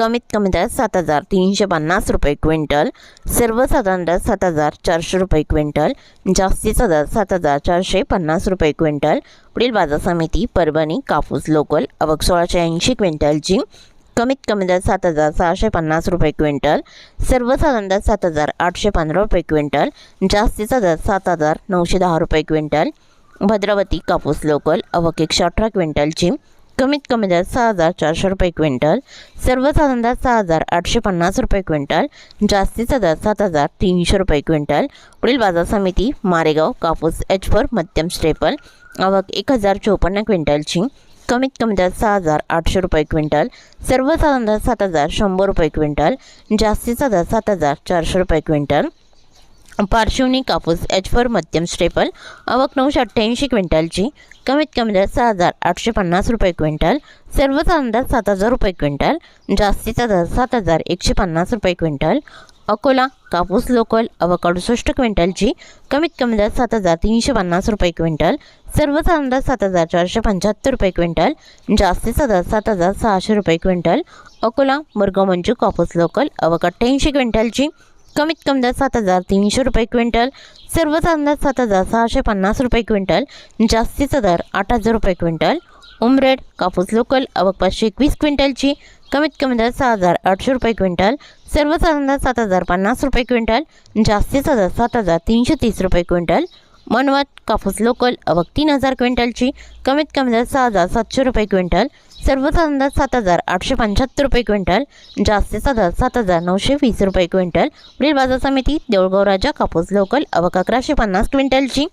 कमीत कमी दर सात हजार तीनशे पन्नास रुपये क्विंटल. सर्वसाधारण दर सात हजार चारशे रुपये क्विंटल. जास्तीचा दर सात हजार चारशे पन्नास रुपये क्विंटल. पुढील बाजार समिती परभणी कापूस लोकल अवक सोळाशे ऐंशी क्विंटलची कमीत कमी दर सात हजार सहाशे पन्नास रुपये क्विंटल. सर्वसाधारण दर सात हजार आठशे पंधरा रुपये क्विंटल. जास्तीचा दर सात हजार नऊशे दहा रुपये क्विंटल. भद्रावती कापूस लोकल अवक एकशे अठरा क्विंटलची कमीत कमी दर सहा हजार चारशे रुपये क्विंटल. सर्वसाधारण दर सहा हजार आठशे पन्नास रुपये क्विंटल. जास्तीचा दर सात हजार तीनशे रुपये क्विंटल. पुढील बाजार समिती मारेगाव कापूस एच फोर मध्यम स्टेपल. आवक एक हजार चोपन्न क्विंटलची. कमीत कमी दर सहा हजार आठशे रुपये क्विंटल. सर्वसाधारण दर सात हजार शंभर रुपये क्विंटल. जास्तीचा दर सात हजार चारशे रुपये क्विंटल. पार्श्वनी कापूस एच फोर मध्यम स्टेपल. आवक नऊशे अठ्ठ्याऐंशी क्विंटलची. कमीत कमी दर सहा हजार आठशे पन्नास रुपये क्विंटल सर्वसाधारण दर सात हजार रुपये क्विंटल जास्तीचा दर सात हजार एकशे पन्नास रुपये क्विंटल अकोला कापूस लोकल अवकाडुसष्ट क्विंटलची कमीत कमी दर सात हजार तीनशे पन्नास रुपये क्विंटल सर्वसाधारण दर सात हजार चारशे पंच्याहत्तर रुपये क्विंटल जास्तीचा दर सात हजार सहाशे रुपये क्विंटल अकोला मुरगाव मंजू कापूस लोकल अवकाड तीनशे क्विंटलची कमीत कमी दर सात हजार तीनशे रुपये क्विंटल सर्वसाधारण दर सात हजार सहाशे पन्नास रुपये क्विंटल जास्तीचा दर आठ हजार रुपये क्विंटल उमरेड कापूस लोकल आवक पाचशे एकवीस क्विंटलची कमीत कमी दर सहा हजार आठशे रुपये क्विंटल सर्वसाधारण दर सात हजार पन्नास रुपये क्विंटल जास्तीचा दर सात हजार तीनशे तीस रुपये क्विंटल मनवत कापूस लोकल आवक तीन हजार क्विंटलची कमीत कमी दर सहा हजार सातशे रुपये क्विंटल सर्वचा अंदाज सात हजार आठशे पंच्याहत्तर रुपये क्विंटल जास्तीचा दर सात हजार नऊशे वीस रुपये क्विंटल. पुढील बाजार समिती देऊळगाव राजा कापूस लोकल आवक अकराशे पन्नास क्विंटलची.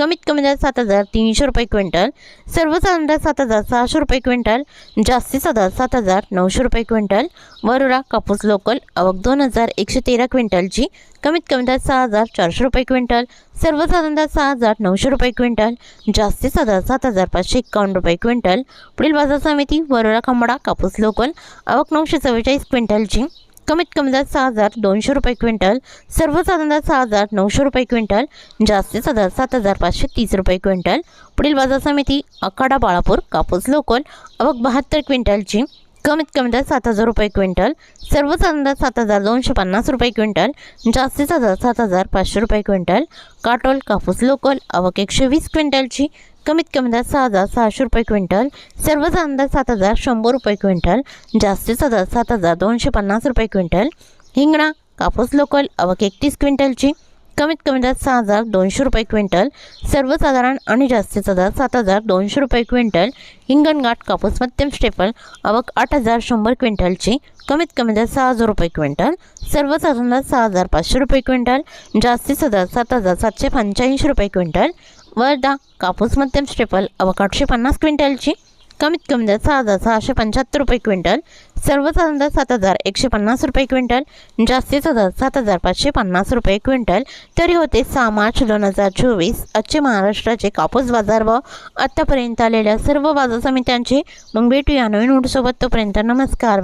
कमीत कमी दर सात हजार तीनशे रुपये क्विंटल. सर्वसाधारण दर सात हजार सहाशे रुपये क्विंटल. जास्तीचा दर सात हजार नऊशे रुपये क्विंटल. वरोरा कापूस लोकल आवक दोन हजार एकशे तेरा क्विंटलची. कमीत कमी दर सहा हजार चारशे रुपये क्विंटल. सर्वसाधारण दर सहा हजार नऊशे रुपये क्विंटल. जास्तीचा दर सात हजार पाचशे एक्कावन्न रुपये क्विंटल. पुढील बाजार समिती वरोरा खंबाडा कापूस लोकल आवक नऊशे चव्वेचाळीस क्विंटलची. कमीत कमी दर सहा हजार दोनशे रुपये क्विंटल सर्वसाधारण दर सहा हजार नऊशे रुपये क्विंटल जास्तीचा दर सात हजार पाचशे तीस रुपये क्विंटल. पुढील बाजार समिती अखाडा बाळापूर कापूस लोकल अवक बहात्तर क्विंटलची कमीत कमी दर सात हजार रुपये क्विंटल सर्वसाधारण दर सात हजार दोनशे पन्नास रुपये क्विंटल जास्तीचा दर सात हजार पाचशे रुपये क्विंटल. काटोल कापूस लोकल अवक एकशे वीस क्विंटलची कमीत कमी दर सहा हजार सहाशे रुपये क्विंटल सर्वसाधारण दर सात हजार शंभर रुपये क्विंटल जास्तीचा दर सात हजार दोनशे पन्नास रुपये क्विंटल. हिंगणा कापूस लोकल अवक एकतीस क्विंटलची कमीत कमी दर सहा हजार दोनशे रुपये क्विंटल सर्वसाधारण आणि जास्तीचा दर सात हजार दोनशे रुपये क्विंटल. हिंगणघाट कापूस मध्यम स्टेपल अवक आठ हजार शंभर क्विंटलची कमीत कमी दर सहा हजार रुपये क्विंटल सर्वसाधारण दर सहा हजार पाचशे रुपये क्विंटल जास्तीचा दर सात हजार सातशे पंच्याऐंशी रुपये क्विंटल. वर्धा कापूस मध्यम स्टेपल आवक पन्नास क्विंटलची कमीत कमी दर सहा हजार सहाशे पंच्याहत्तर रुपये क्विंटल सर्वसाधारण दर सात हजार एकशे पन्नास रुपये क्विंटल जास्तीचा दर सात हजार पाचशे पन्नास रुपये क्विंटल. तरी होते सहा मार्च दोन हजार चोवीस आजचे महाराष्ट्राचे कापूस बाजार व आत्तापर्यंत आलेल्या सर्व बाजार समित्यांचे मग भेटूया नवीन उठसोबत तोपर्यंत नमस्कार.